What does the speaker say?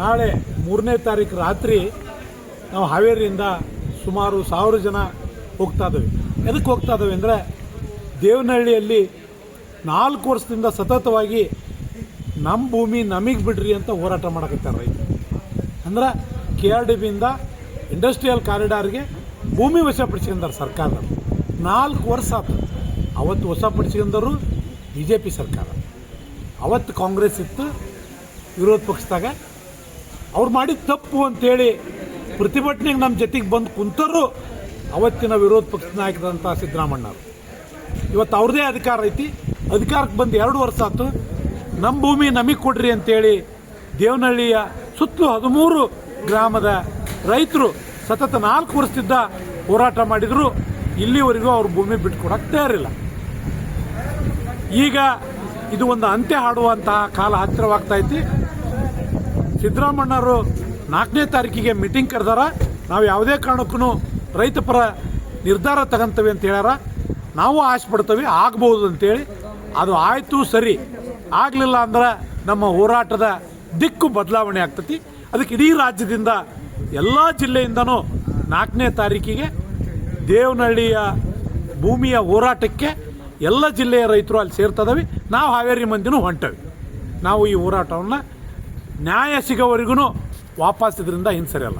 ನಾಳೆ ಮೂರನೇ ತಾರೀಕು ರಾತ್ರಿ ನಾವು ಹಾವೇರಿಯಿಂದ ಸುಮಾರು ಸಾವಿರ ಜನ ಹೋಗ್ತಾ ಇದ್ದೀವಿ. ಎದಕ್ಕೆ ಹೋಗ್ತಾ ಇದ್ದೇವೆ ಅಂದರೆ ದೇವನಹಳ್ಳಿಯಲ್ಲಿ ನಾಲ್ಕು ವರ್ಷದಿಂದ ಸತತವಾಗಿ ನಮ್ಮ ಭೂಮಿ ನಮಗೆ ಬಿಡ್ರಿ ಅಂತ ಹೋರಾಟ ಮಾಡಕತ್ತಾರೆ ರೈತರು. ಅಂದ್ರೆ ಕೆ ಆರ್ ಡಿ ಬಿಯಿಂದ ಇಂಡಸ್ಟ್ರಿಯಲ್ ಕಾರಿಡಾರ್ಗೆ ಭೂಮಿ ವಶಪಡಿಸ್ಕೊಂಡಾರೆ ಸರ್ಕಾರದವರು ನಾಲ್ಕು ವರ್ಷ ಆಯ್ತು ಅವತ್ತು ವಶಪಡಿಸ್ಕೊಂಡರು ಬಿ ಜೆ ಪಿ ಸರ್ಕಾರ. ಅವತ್ತು ಕಾಂಗ್ರೆಸ್ ಇತ್ತು, ವಿರೋಧ ಪಕ್ಷದಾಗ ಅವ್ರು ಮಾಡಿದ ತಪ್ಪು ಅಂತೇಳಿ ಪ್ರತಿಭಟನೆಗೆ ನಮ್ಮ ಜೊತೆಗೆ ಬಂದು ಕುಂತರು, ಅವತ್ತಿನ ವಿರೋಧ ಪಕ್ಷದ ನಾಯಕರಂಥ ಸಿದ್ದರಾಮಣ್ಣವ್ರು ಇವತ್ತು ಅವ್ರದ್ದೇ ಅಧಿಕಾರ ಐತಿ. ಅಧಿಕಾರಕ್ಕೆ ಬಂದು ಎರಡು ವರ್ಷ ಆಯ್ತು ನಮ್ಮ ಭೂಮಿ ನಮಗೆ ಕೊಡ್ರಿ ಅಂತೇಳಿ ದೇವನಹಳ್ಳಿಯ ಸುತ್ತಲೂ ಹದಿಮೂರು ಗ್ರಾಮದ ರೈತರು ಸತತ ನಾಲ್ಕು ವರ್ಷದಿಂದ ಹೋರಾಟ ಮಾಡಿದರು. ಇಲ್ಲಿವರೆಗೂ ಅವ್ರ ಭೂಮಿ ಬಿಟ್ಕೊಡಕ್ಕೆ ತಯಾರಿಲ್ಲ. ಈಗ ಇದು ಒಂದು ಅಂತ್ಯ ಹಾಡುವಂತಹ ಕಾಲ ಹತ್ತಿರವಾಗ್ತಾ ಐತಿ. ಸಿದ್ದರಾಮಣ್ಣವರು ನಾಲ್ಕನೇ ತಾರೀಕಿಗೆ ಮೀಟಿಂಗ್ ಕರೆದಾರ. ನಾವು ಯಾವುದೇ ಕಾರಣಕ್ಕೂ ರೈತ ಪರ ನಿರ್ಧಾರ ತಗೊಂತೇವೆ ಅಂತ ಹೇಳ್ಯಾರ. ನಾವು ಆಸೆ ಪಡ್ತೇವೆ ಆಗ್ಬೋದು ಅಂತೇಳಿ. ಅದು ಆಯಿತು, ಸರಿ. ಆಗಲಿಲ್ಲ ಅಂದ್ರೆ ನಮ್ಮ ಹೋರಾಟದ ದಿಕ್ಕು ಬದಲಾವಣೆ ಆಗ್ತತಿ. ಅದಕ್ಕೆ ಇಡೀ ರಾಜ್ಯದಿಂದ ಎಲ್ಲ ಜಿಲ್ಲೆಯಿಂದನೂ ನಾಲ್ಕನೇ ತಾರೀಕಿಗೆ ದೇವನಹಳ್ಳಿಯ ಭೂಮಿಯ ಹೋರಾಟಕ್ಕೆ ಎಲ್ಲ ಜಿಲ್ಲೆಯ ರೈತರು ಅಲ್ಲಿ ಸೇರ್ತದವಿ ನಾವು ಹಾವೇರಿ ಮಂದಿನೂ ಹೊಂಟವಿ. ನಾವು ಈ ಹೋರಾಟವನ್ನು ನ್ಯಾಯ ಸಿಗೋವರೆಗೂ ವಾಪಸ್ ಇದರಿಂದ ಹಿಂಸರಿಯಲ್ಲ.